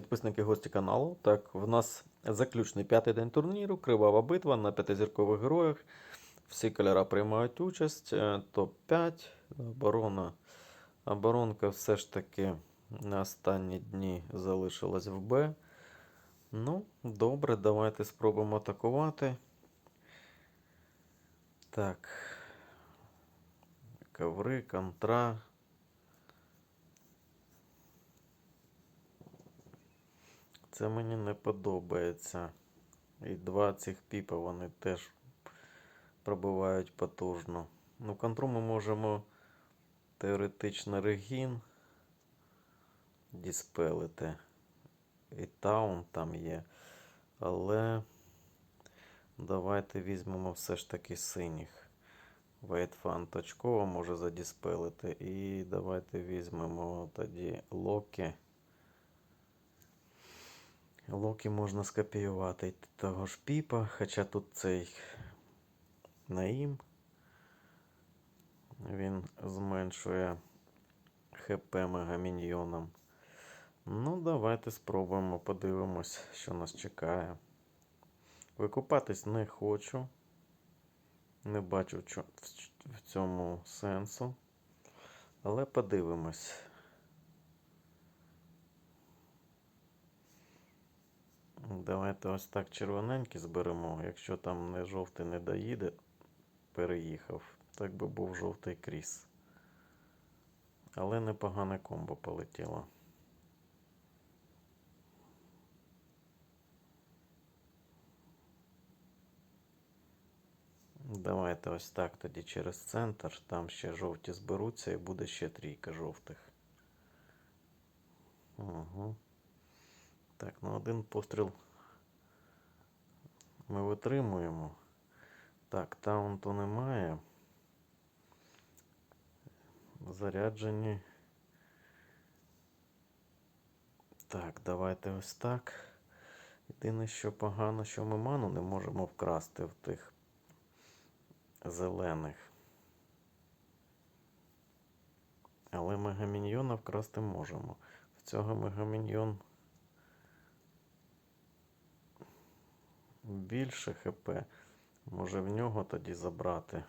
підписники гості каналу. Так, в нас заключний п'ятий день турніру, кривава битва на п'ятизіркових героях. Всі кольори приймають участь. Е, Топ-5. Оборона. Оборонка все ж таки на останні дні залишилась в Б. Ну, добре, давайте спробуємо атакувати. Так. Коври, контра. Це мені не подобається. І два цих піпа вони теж пробивають потужно. Ну, контру ми можемо теоретично регін діспелити. І таун там є. Але давайте візьмемо все ж таки синіх. Вейтфан точково може задіспелити. І давайте візьмемо тоді Локі. Локі можна скопіювати того ж піпа, хоча тут цей наїм. Він зменшує ХП мегаміньйоном. Ну, давайте спробуємо, подивимось, що нас чекає. Викупатись не хочу. Не бачу в цьому сенсу. Але подивимось. Давайте ось так червоненький зберемо. Якщо там не жовтий не доїде, переїхав. Так би був жовтий кріс. Але непогане комбо полетіло. Давайте ось так тоді через центр. Там ще жовті зберуться і буде ще трійка жовтих. Угу. Так, ну один постріл ми витримуємо. Так, таунту немає. Заряджені. Так, давайте ось так. Єдине, що погано, що ми ману не можемо вкрасти в тих зелених. Але мегаміньйона вкрасти можемо. В цього мегаміньйон більше ХП. Може в нього тоді забрати.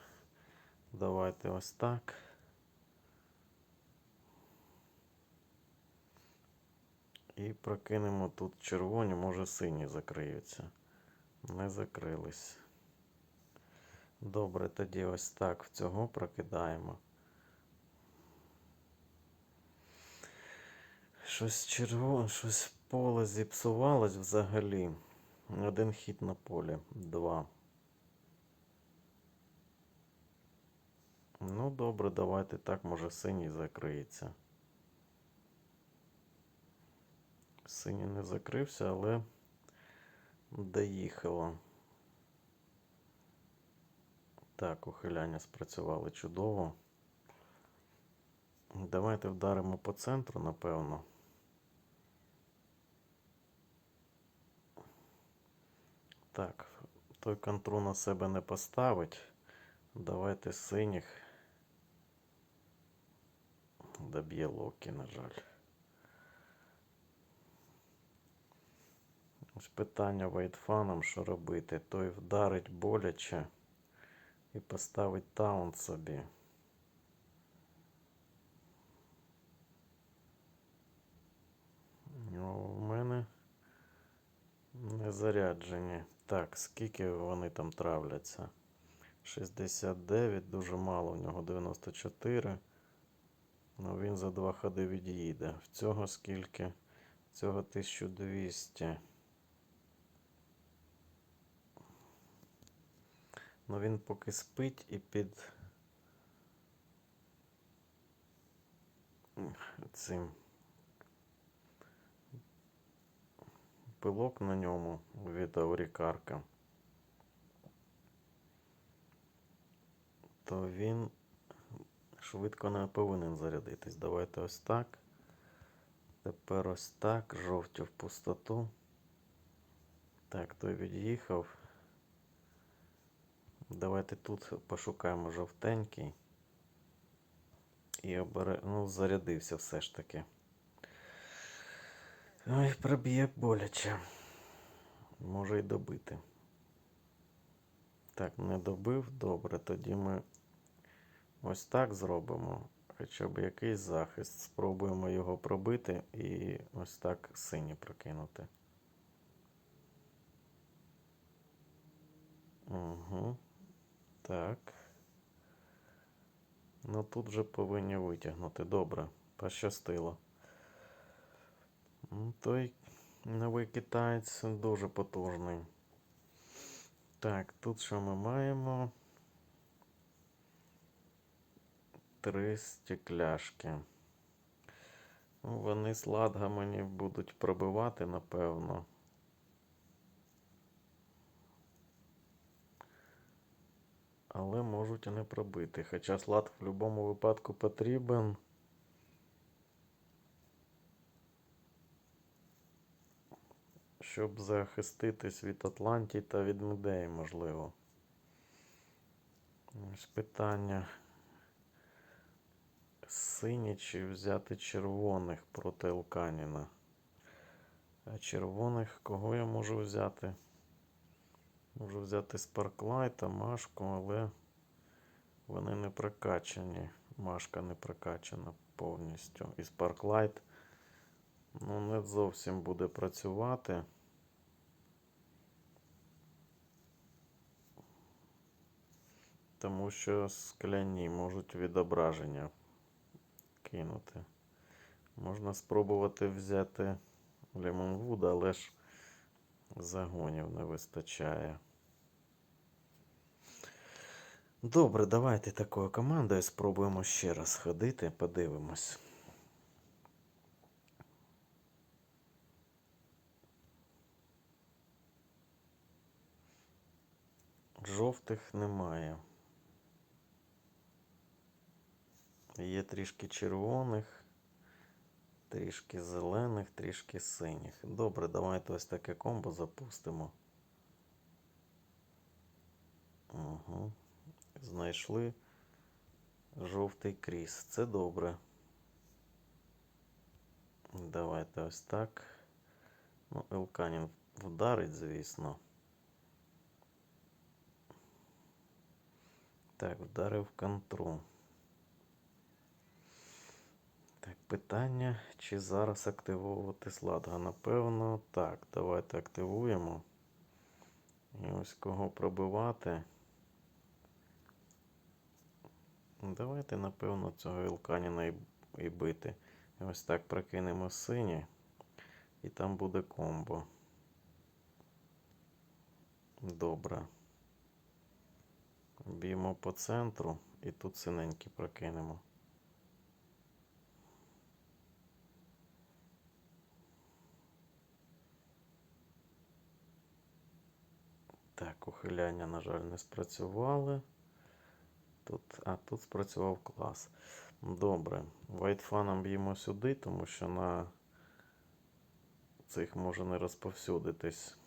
Давайте ось так. І прокинемо тут червоні, може сині закриються. Не закрились. Добре, тоді ось так в цього прокидаємо. Щось червоне, щось поле зіпсувалось взагалі. Один хід на полі. Два. Ну, добре, давайте так, може синій закриється. Синій не закрився, але доїхало. Так, ухиляння спрацювали чудово. Давайте вдаримо по центру, напевно. Так, той контру на себе не поставить. Давайте синіх. Доб'є Локі, на жаль. Ось питання вайтфаном, що робити. Той вдарить боляче і поставить таунт собі. Ну, У мене не заряджені. Так, скільки вони там травляться? 69, дуже мало, у нього 94. Ну він за два ходи від'їде. В цього скільки? В цього 1200. Ну він поки спить і під цим пилок на ньому від аурікарка, то він швидко не повинен зарядитись. Давайте ось так. Тепер ось так. Жовті в пустоту. Так, той від'їхав. Давайте тут пошукаємо жовтенький. І обере... ну, зарядився все ж таки. Ой, проб'є боляче. Може й добити. Так, не добив. Добре, тоді ми ось так зробимо. Хоча б якийсь захист. Спробуємо його пробити і ось так сині прокинути. Угу. Так. Ну тут вже повинні витягнути. Добре, пощастило. Ну, Той новий китаєць дуже потужний. Так, тут що ми маємо? Три стекляшки. Ну, Вони з ладгамені будуть пробивати, напевно. Але можуть і не пробити. Хоча слад в будь-якому випадку потрібен. Щоб захиститись від Атлантії та від Медеї, можливо. Ось питання. Сині чи взяти червоних проти Елканіна? А червоних кого я можу взяти? Можу взяти Спарклайта, Машку, але вони не прокачані. Машка не прокачана повністю. І Спарклайт ну, не зовсім буде працювати. Тому що скляні можуть відображення кинути. Можна спробувати взяти Лемонвуда, але ж загонів не вистачає. Добре, давайте такою командою спробуємо ще раз ходити, подивимось. Жовтих немає. Є трішки червоних, трішки зелених, трішки синіх. Добре, давайте ось таке комбо запустимо. Угу. Знайшли жовтий кріс. Це добре. Давайте ось так. Ну, Елканін вдарить, звісно. Так, вдарив контру. Так, питання, чи зараз активовувати сладга? Напевно, так. Давайте активуємо. І ось кого пробивати. Давайте, напевно, цього Ілканіна і, і бити. І ось так прокинемо сині. І там буде комбо. Добре. Б'ємо по центру і тут синенькі прокинемо. Так, ухиляння, на жаль, не спрацювали. Тут, а тут спрацював клас. Добре. Вайтфаном б'ємо сюди, тому що на цих може не розповсюдитись.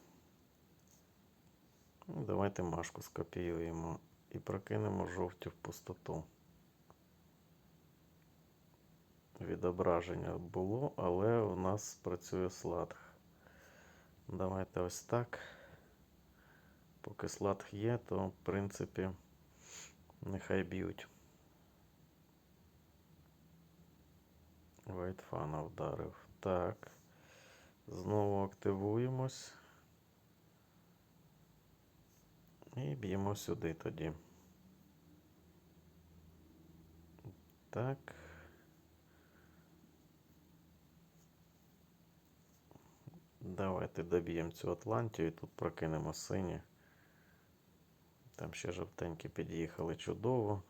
Ну, Давайте машку скопіюємо і прокинемо жовті в пустоту. Відображення було, але у нас працює сладг. Давайте ось так. Поки сладг є, то в принципі нехай б'ють. Вайтфана вдарив. Так. Знову активуємось. І б'ємо сюди тоді. Так. Давайте доб'ємо цю Атлантію і тут прокинемо сині. Там ще жовтенькі під'їхали чудово.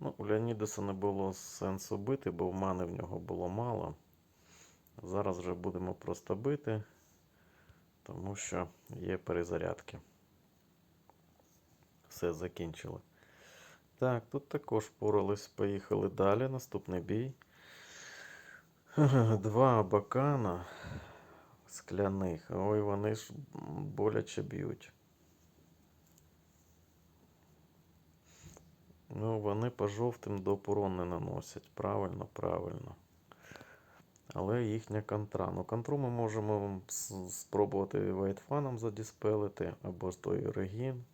Ну, у Леонідаса не було сенсу бити, бо в мани в нього було мало. Зараз вже будемо просто бити, тому що є перезарядки. Все закінчили. Так, тут також впорались, поїхали далі. Наступний бій. Два бакана скляних. Ой, вони ж боляче б'ють. Ну, вони по жовтим до урон не наносять. Правильно, правильно. Але їхня контра. Ну, контру ми можемо спробувати вайтфаном задіспелити, або ж той регін.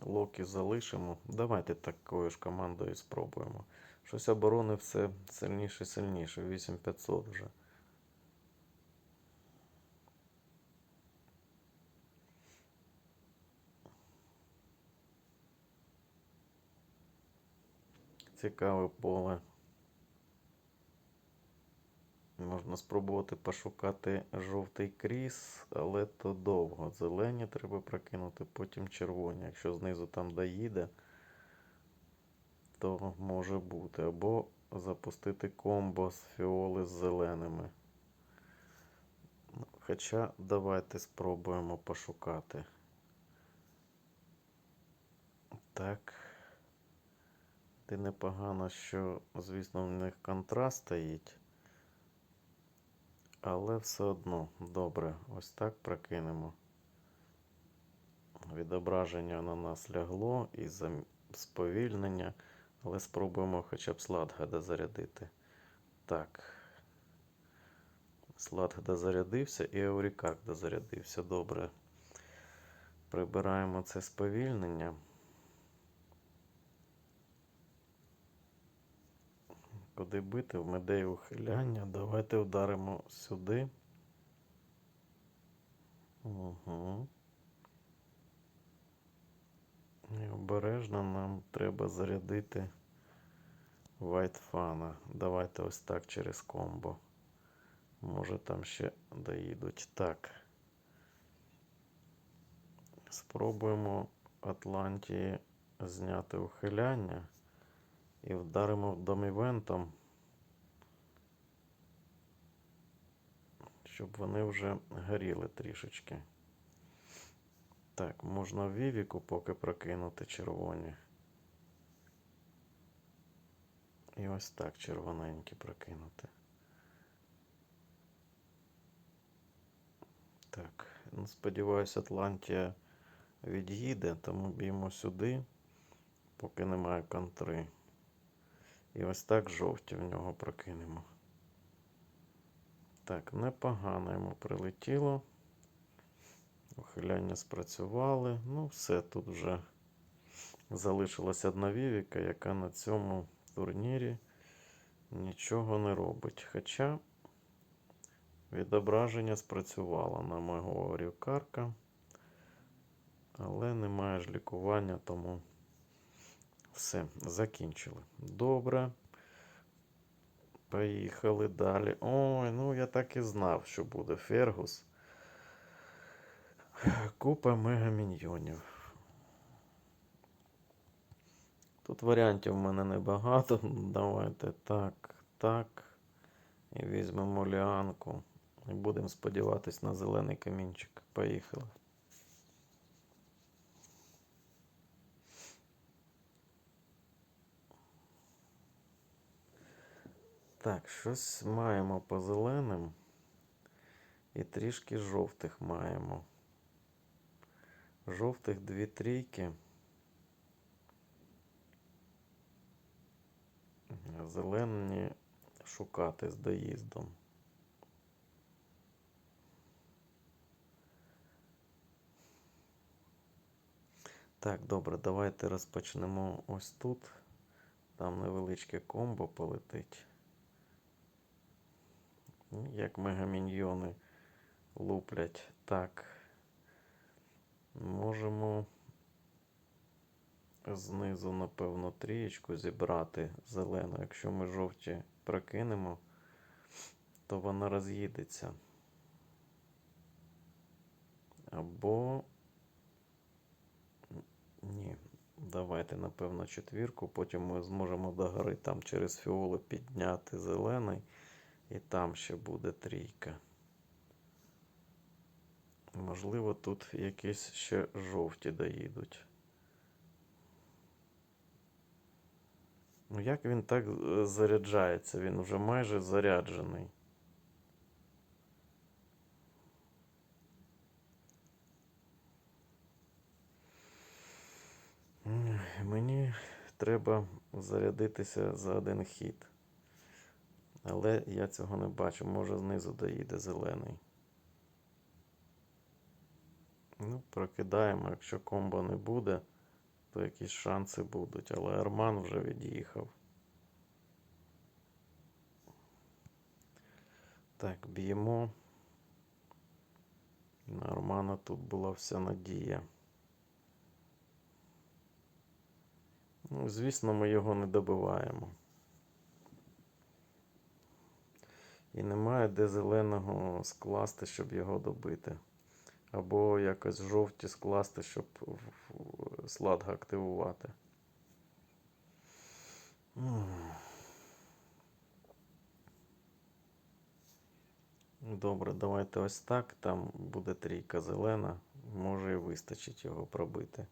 Локі залишимо. Давайте такою ж командою спробуємо. Щось оборони все сильніше і сильніше. 8500 вже. Цікаве поле. Можна спробувати пошукати жовтий кріс, але то довго. Зелені треба прокинути, потім червоні. Якщо знизу там доїде, то може бути. Або запустити комбо з фіоли з зеленими. Хоча давайте спробуємо пошукати. Так. Ти непогано, що, звісно, в них контраст стоїть. Але все одно добре, ось так прокинемо. Відображення на нас лягло і сповільнення, але спробуємо хоча б Сладгада зарядити. Так. Сладгада зарядився і Еурікак дозарядився. Добре. Прибираємо це сповільнення. Куди бити? В медеї ухиляння. Давайте ударимо сюди. Угу. І обережно нам треба зарядити вайтфана. Давайте ось так через комбо. Може там ще доїдуть. Так. Спробуємо Атлантії зняти ухиляння. І вдаримо домівентом, щоб вони вже горіли трішечки. Так, можна Вівіку поки прокинути червоні. І ось так червоненькі прокинути. Так, ну, сподіваюся, Атлантія від'їде, тому б'ємо сюди, поки немає контри. І ось так жовті в нього прокинемо. Так, непогано йому прилетіло. Ухиляння спрацювали. Ну, все, тут вже залишилась одна вівіка, яка на цьому турнірі нічого не робить. Хоча відображення спрацювало на мого орівкарка, але немає ж лікування, тому. Все, закінчили. Добре. Поїхали далі. Ой, ну я так і знав, що буде Фергус. Купа мегаміньйонів. Тут варіантів в мене небагато. Давайте так, так. І візьмемо ліанку. І будемо сподіватись на зелений камінчик. Поїхали. Так, щось маємо по зеленим. І трішки жовтих маємо. Жовтих дві трійки. Зелені шукати з доїздом. Так, добре, давайте розпочнемо ось тут. Там невеличке комбо полетить. Як мегаміньйони луплять. Так. Можемо знизу, напевно, трієчку зібрати зелену. Якщо ми жовті прокинемо, то вона роз'їдеться. Або. Ні. Давайте, напевно, четвірку. Потім ми зможемо догори там через фіоли підняти зелений. І там ще буде трійка. Можливо, тут якісь ще жовті доїдуть. Ну, як він так е, заряджається? Він вже майже заряджений. Мені треба зарядитися за один хід. Але я цього не бачу. Може знизу доїде зелений. Ну, прокидаємо. Якщо комбо не буде, то якісь шанси будуть. Але Арман вже від'їхав. Так, б'ємо. На Армана тут була вся надія. Ну, звісно, ми його не добиваємо. І немає де зеленого скласти, щоб його добити. Або якось жовті скласти, щоб сладга активувати. Добре, давайте ось так. Там буде трійка зелена. Може і вистачить його пробити.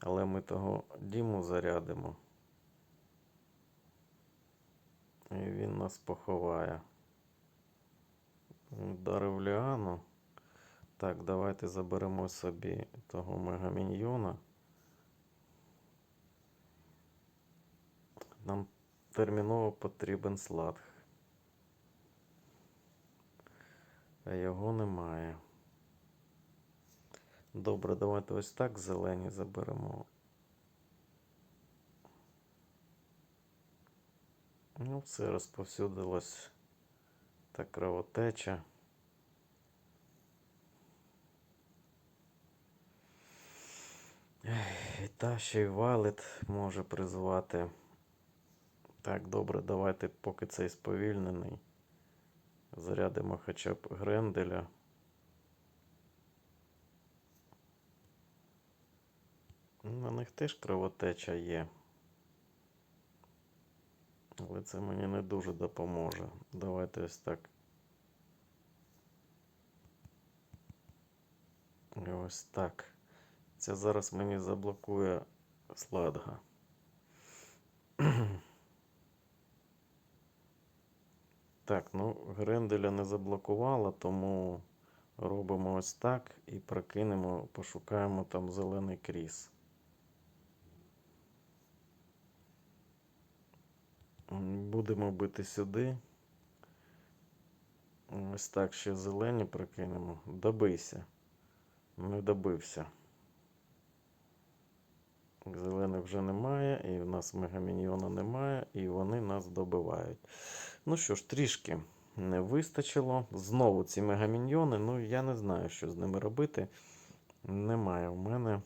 Але ми того Діму зарядимо. І він нас поховає. Вдарив Ліану. Так, давайте заберемо собі того мегаміньйона. Нам терміново потрібен сладг. А його немає. Добре, давайте ось так зелені заберемо. Ну, все розповсюдилось та кровотеча. І та ще й валет може призвати. Так, добре, давайте, поки цей сповільнений. Зарядимо хоча б Гренделя. На них теж кровотеча є. Але це мені не дуже допоможе. Давайте ось так. І ось так. Це зараз мені заблокує сладга. Так, ну, Гренделя не заблокувала, тому робимо ось так і прокинемо, пошукаємо там зелений кріс. Будемо бити сюди. Ось так ще зелені прокинемо. Добийся. Не добився. Зелених вже немає, і в нас мегаміньйона немає, і вони нас добивають. Ну що ж, трішки не вистачило. Знову ці мегаміньйони. Ну, я не знаю, що з ними робити. Немає в мене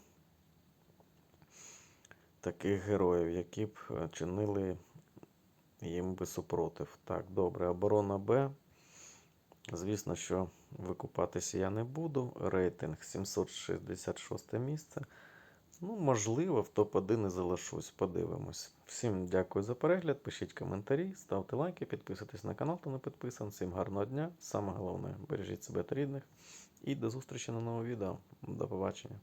таких героїв, які б е, чинили їм би супротив. Так, добре, оборона Б. Звісно, що викупатися я не буду. Рейтинг 766 місце. Ну, можливо, в топ-1 і залишусь. Подивимось. Всім дякую за перегляд. Пишіть коментарі, ставте лайки, підписуйтесь на канал, хто не підписан. Всім гарного дня. Саме головне, бережіть себе та рідних. І до зустрічі на новому відео. До побачення.